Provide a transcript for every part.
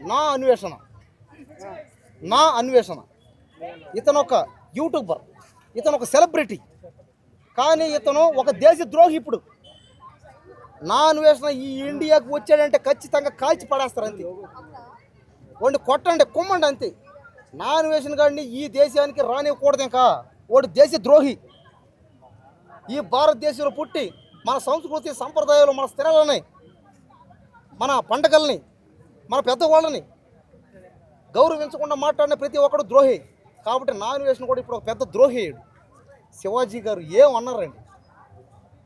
నా అన్వేషణ. నా అన్వేషణ. ఇతను ఒక యూట్యూబర్. ఇతను ఒక సెలబ్రిటీ. కానీ ఇతను ఒక దేశ ద్రోహి ఇప్పుడు నా అన్వేషణ ఈ ఇండియాకు వచ్చాడంటే ఖచ్చితంగా కాల్చి పడేస్తారు అంతే. వాడిని కొట్టండి కుమ్మండి అంతే. నా అన్వేషణ గాడిని ఈ దేశానికి రానివ్వకూడదు ఇంకా. వాడు దేశ ద్రోహి. ఈ భారతదేశంలో పుట్టి మన సంస్కృతి సంప్రదాయాలు మన స్థిరాలని మన పండగల్ని మన పెద్దవాళ్ళని గౌరవించకుండా మాట్లాడిన ప్రతి ఒక్కడు ద్రోహి. కాబట్టి నా కూడా ఇప్పుడు ఒక పెద్ద ద్రోహి శివాజీ గారు ఏమన్నారండి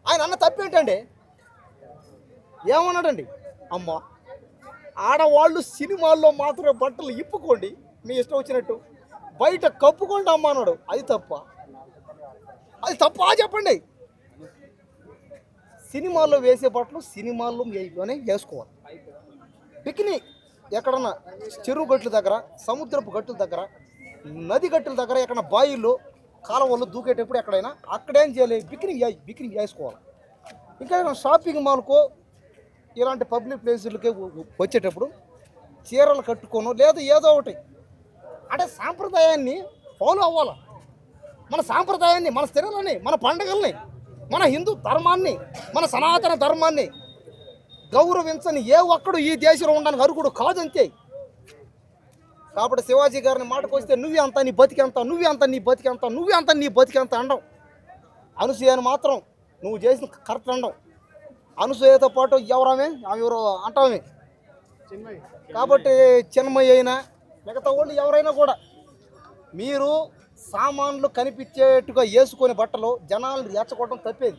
ఆయన అన్న తప్పేంటండి? ఏమన్నాడండి? అమ్మ ఆడవాళ్ళు సినిమాల్లో మాత్రమే బట్టలు ఇప్పుకోండి మీ ఇష్టం వచ్చినట్టు. బయట కప్పుకోండి అమ్మ అన్నాడు. అది తప్ప. అది తప్ప చెప్పండి. సినిమాల్లో వేసే బట్టలు సినిమాల్లో వేసుకోవాలి. బికిని ఎక్కడన్నా చెరువు గట్ల దగ్గర సముద్రపు గట్టుల దగ్గర నది గట్టుల దగ్గర ఎక్కడ బాయిల్లో కాలువల్లో దూకేటప్పుడు ఎక్కడైనా అక్కడేం చేయాలి? బిక్రింగ్ వే- బిక్రింగ్ చేసుకోవాలి ఇంకా ఏదైనా షాపింగ్ మాల్కో ఇలాంటి పబ్లిక్ ప్లేసులకి వచ్చేటప్పుడు చీరలు కట్టుకోను లేదా ఏదో ఒకటి. అంటే సాంప్రదాయాన్ని ఫాలో అవ్వాలి? మన సాంప్రదాయాన్ని మన స్థిరాలని మన పండగల్ని మన హిందూ ధర్మాన్ని మన సనాతన ధర్మాన్ని గౌరవించని ఏ ఒక్కడు ఈ దేశంలో ఉండడానికి అర్హుడు కాదంతే. కాబట్టి శివాజీ గారిని మాటకు వస్తే నువ్వే అంత నీ బతికెంత నువ్వే అంత నీ బతికెంత నువ్వే అంత నీ బతికెంత అనడం అనసూయని మాత్రం నువ్వు చేసిన కరెక్ట్ అనడం అనుసూయతో పాటు ఎవరామే? ఆమె ఎవరు అంటామే. కాబట్టి చిన్మయ్య అయినా మిగతా వాళ్ళు ఎవరైనా కూడా మీరు సామాన్లు కనిపించేట్టుగా వేసుకొని బట్టలు జనాలు రెచ్చగొట్టడం తప్పేది.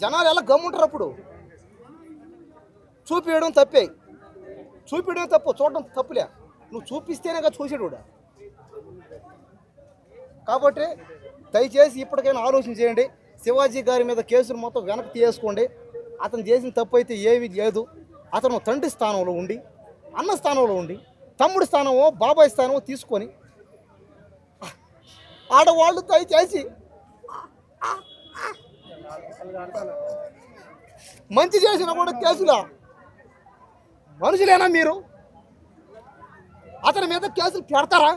జనాలు ఎలా గమ్ముంటారు అప్పుడు? చూపించడం తప్పే. చూపించడం తప్పు చూడడం తప్పులే. నువ్వు చూపిస్తేనే కదా చూసాడు కాబట్టి దయచేసి ఇప్పటికైనా ఆలోచన చేయండి. శివాజీ గారి మీద కేసులు మొత్తం వెనక్కి తీసుకోండి. అతను చేసిన తప్పు అయితే ఏమీ లేదు. అతను తండ్రి స్థానంలో ఉండి అన్న స్థానంలో ఉండి తమ్ముడి స్థానమో బాబాయ్ స్థానమో తీసుకొని ఆడవాళ్ళు దయచేసి మంచి చేసిన కూడా కేసులా? మనుషులేనా మీరు? అతని మీద కేసులు పెడతారా?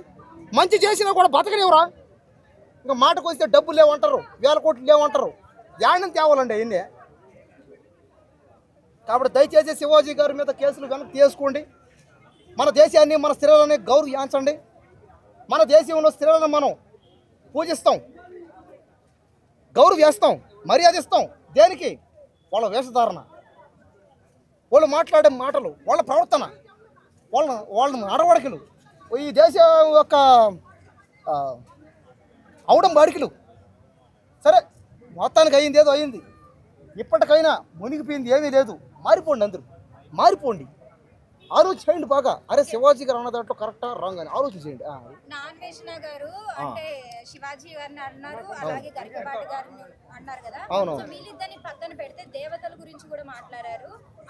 మంచి చేసినా కూడా బతకనివ్వరా? ఇంకా మాటకు వస్తే డబ్బులు లేవంటారు వేల కోట్లు లేవంటారు. యాడని తేవాలండి అయ్యింది కాబట్టి దయచేసి శివాజీ గారి మీద కేసులు కనుక తీసుకోండి. మన దేశాన్ని మన స్త్రీలని గౌరవించండి. మన దేశంలో స్త్రీలను మనం పూజిస్తాం గౌరవిస్తాం మర్యాద ఇస్తాం దేనికి? వాళ్ళ వేషధారణ. వాళ్ళు మాట్లాడే మాటలు వాళ్ళ ప్రవర్తన వాళ్ళ వాళ్ళ నడవడికలు ఈ దేశం యొక్క అవడం బాడికలు సరే మొత్తానికి అయింది ఏదో అయింది. ఇప్పటికైనా మునిగిపోయింది ఏమీ లేదు. మారిపోండి అందరూ మారిపోండి. ఆలోచన చేయండి బాగా. అరే శివాజీ గారు అన్న దాంట్లో కరెక్టా రాంగ్ అని ఆలోచన చేయండి కదా. అవును.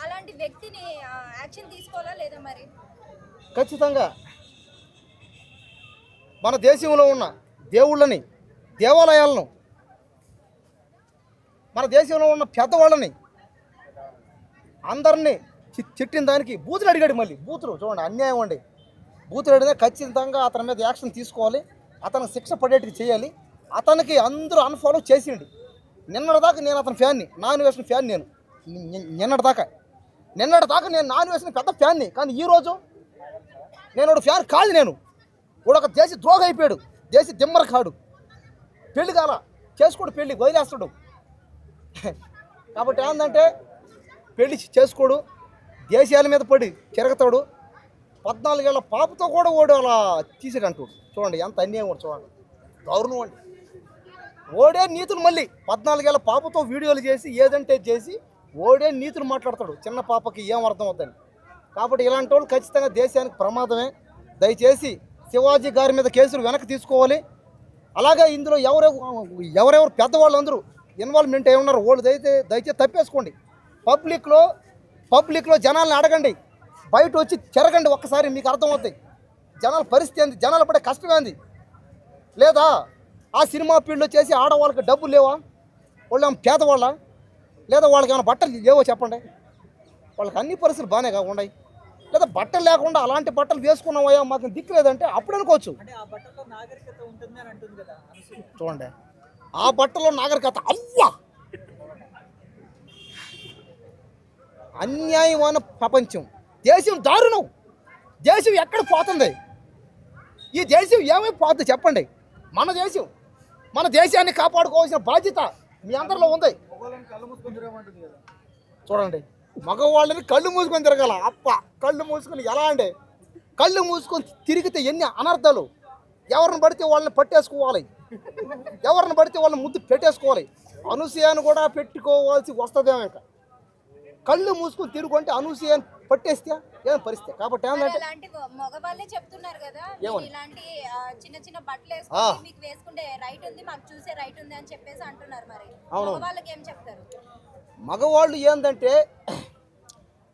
అలాంటి వ్యక్తిని యాక్షన్ తీసుకోవాలా లేదా మరి? ఖచ్చితంగా. మన దేశంలో ఉన్న దేవుళ్ళని దేవాలయాలను మన దేశంలో ఉన్న పెద్దవాళ్ళని అందరినీ చి- చిట్టిన దానికి బూతులు అడిగాడు మళ్ళీ. బూతులు చూడండి అన్యాయం అండి. బూతులు అడిగితే ఖచ్చితంగా అతని మీద యాక్షన్ తీసుకోవాలి. అతనికి శిక్ష పడేట్టుగా చేయాలి. అతనికి అందరూ అన్ఫాలో చేసిండి. నిన్నటిదాకా నేను అతని ఫ్యాన్ని నాన్. వేసిన ఫ్యాన్ నేను నిన్నటిదాకా నిన్నటి దాకా నేను నాన్ వేసిన పెద్ద ఫ్యాన్ని. కానీ ఈరోజు నేను ఒక ఫ్యాన్ కాదు నేను. వాడు ఒక దేశ ద్రోగ అయిపోయాడు. దేశ దిమ్మర కాడు. పెళ్ళి కాల చేసుకోడు పెళ్ళి వదిలేస్తాడు. కాబట్టి ఏంటంటే పెళ్ళి చేసుకోడు. దేశాల మీద పడి తిరగతాడు. పద్నాలుగేళ్ళ పాపతో కూడా ఓడు అలా తీసాడు చూడండి ఎంత అన్యాయం కూడా చూడండి. దౌర్ణం అండి. ఓడే నీతులు మళ్ళీ పద్నాలుగేళ్ళ పాపతో వీడియోలు చేసి ఏదంటే చేసి ఓడే నీతులు మాట్లాడతాడు. చిన్న పాపకి ఏం అర్థం అవుతుంది కాబట్టి ఇలాంటి వాళ్ళు ఖచ్చితంగా దేశానికి ప్రమాదమే. దయచేసి శివాజీ గారి మీద కేసులు వెనక్కి తీసుకోవాలి. అలాగే ఇందులో ఎవరెవరు ఎవరెవరు పెద్దవాళ్ళు అందరూ ఇన్వాల్వ్మెంట్ అయి ఉన్నారు వాళ్ళు దయచే దయచేసి తప్పేసుకోండి. పబ్లిక్లో పబ్లిక్లో జనాల్ని అడగండి. బయట వచ్చి తిరగండి ఒక్కసారి మీకు అర్థమవుతాయి. జనాల పరిస్థితి ఏంది? జనాలు పడే కష్టం ఏంది? లేదా ఆ సినిమా ఫీల్డ్లో చేసి ఆడవాళ్ళకి డబ్బులు లేవా? వాళ్ళు ఏమో పేదవాళ్ళ? లేదా వాళ్ళకి ఏమైనా బట్టలు లేవో చెప్పండి. వాళ్ళకి అన్ని పరిస్థితులు బాగానే కా ఉన్నాయి. లేదా బట్టలు లేకుండా అలాంటి బట్టలు వేసుకున్నావయ్యా మాకు దిక్కు లేదంటే అప్పుడు అనుకోవచ్చు. చూడండి. ఆ బట్టలో నాగరికత అవ్వా! అన్యాయమైన ప్రపంచం. దేశం దారుణం. దేశం ఎక్కడ పోతుంది? ఈ దేశం ఏమైపోతుంది చెప్పండి. మన దేశం మన దేశాన్ని కాపాడుకోవాల్సిన బాధ్యత మీ అందరిలో ఉంది. చూడండి. మగవాళ్ళని కళ్ళు మూసుకొని తిరగాల. అప్ప కళ్ళు మూసుకొని ఎలా అండి కళ్ళు మూసుకొని తిరిగితే ఎన్ని అనర్థాలు? ఎవరిని పడితే వాళ్ళని పట్టేసుకోవాలి. ఎవరిని పడితే వాళ్ళని ముద్దు పెట్టేసుకోవాలి. అనసూయను కూడా పెట్టుకోవాల్సి వస్తుందేమో ఇంకా. కళ్ళు మూసుకొని తిరుగుంటే అనసూయని పట్టేస్తే ఏం పరిస్థితి కాబట్టి ఏంటంటే మగవాళ్ళే చెప్తున్నారు కదా? ఇలాంటి చిన్న చిన్న బట్టలు. వేసుకుంటే మీకు వేసుకుంటే రైట్ ఉంది మాకు చూసే రైట్ ఉంది అని చెప్పేసి అంటున్నారు మరి అవును. మగవాళ్ళకి ఏం చెప్తారు మగవాళ్ళు ఏంటంటే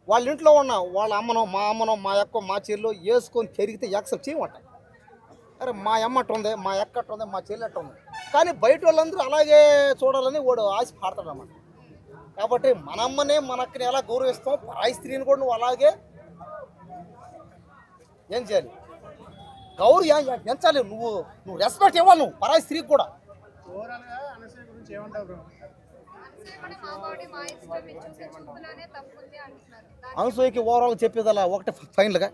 వాళ్ళ ఇంట్లో ఉన్న వాళ్ళ అమ్మనో మా అమ్మనో మా అక్క మా చెల్లు వేసుకొని తిరిగితే యాక్సెప్ట్ చేయమంట అరే మా అమ్మ అట్ట ఉంది మా అట్ట ఉంది మా చెల్లి అట్ట ఉంది కానీ బయట వాళ్ళందరూ అలాగే చూడాలని వాడు ఆశ పడతాడు అన్నమాట కాబట్టి మన అమ్మని మన ఎలా గౌరవిస్తాం పరాయి స్త్రీని కూడా నువ్వు అలాగే ఏం చేయాలి? గౌరవ? పెంచాలి నువ్వు నువ్వు రెస్పెక్ట్ ఇవ్వాలి నువ్వు పరాయి స్త్రీకి కూడా. అనసూయకి ఓవరాల్ చెప్పేది అలా ఒకటి ఫైనల్గా.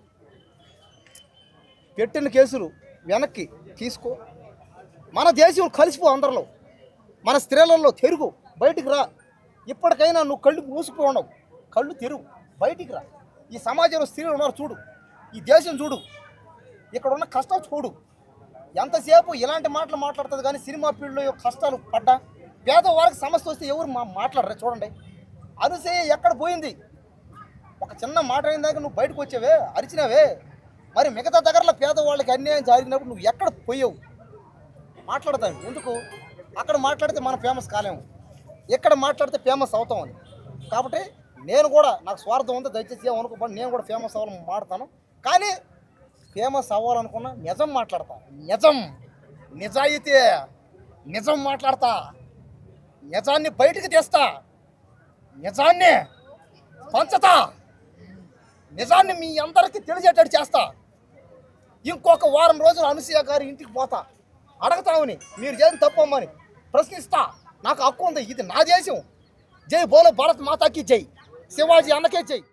పెట్టిన కేసులు వెనక్కి తీసుకో. మన దేశం కలిసిపో అందరిలో. మన స్త్రీలలో తెరుగు. బయటికి రా. ఇప్పటికైనా నువ్వు కళ్ళు మూసిపో ఉండవు కళ్ళు తెరుగు బయటికి రా. ఈ సమాజంలో స్త్రీలు ఉన్నారు చూడు. ఈ దేశం చూడు. ఇక్కడ ఉన్న కష్టాలు చూడు. ఎంతసేపు ఇలాంటి మాటలు మాట్లాడుతుంది కానీ సినిమా ఫీల్డ్లో యొక్క కష్టాలు పడ్డా? పేదవాళ్ళకి సమస్య వస్తే ఎవరు మా మాట్లాడరా? చూడండి. అనుసూయ ఎక్కడ పోయింది? ఒక చిన్న మాట అయిన దాకా నువ్వు బయటకు వచ్చావే? అరిచినావే? మరి మిగతా దగ్గరలో పేదవాళ్ళకి అన్యాయం జరిగినప్పుడు నువ్వు ఎక్కడ పోయావు? మాట్లాడతావు ఎందుకు? అక్కడ మాట్లాడితే మనం ఫేమస్ కాలేము. ఇక్కడ మాట్లాడితే ఫేమస్ అవుతాం అని. కాబట్టి నేను కూడా నాకు స్వార్థం ఉందో దయచేసి ఏమనుకోబడి నేను కూడా ఫేమస్ అవ్వాలని మాడతాను కానీ ఫేమస్ అవ్వాలనుకున్నా నిజం మాట్లాడతా. నిజం. నిజాయితీ. నిజం మాట్లాడతా. నిజాన్ని బయటికి తీస్తా. నిజాన్ని పంచతా. నిజాన్ని మీ అందరికీ తెలిసేటట్టు చేస్తా. ఇంకొక వారం రోజులు అనసూయ గారి ఇంటికి పోతా. అడగతామని మీరు చేసిన తప్పమ్మని ప్రశ్నిస్తా. నాకు హక్కు ఉంది ఇది నా దేశం. జై బోలో భారత్ మాతాకి జై. శివాజీ అన్నకే జై.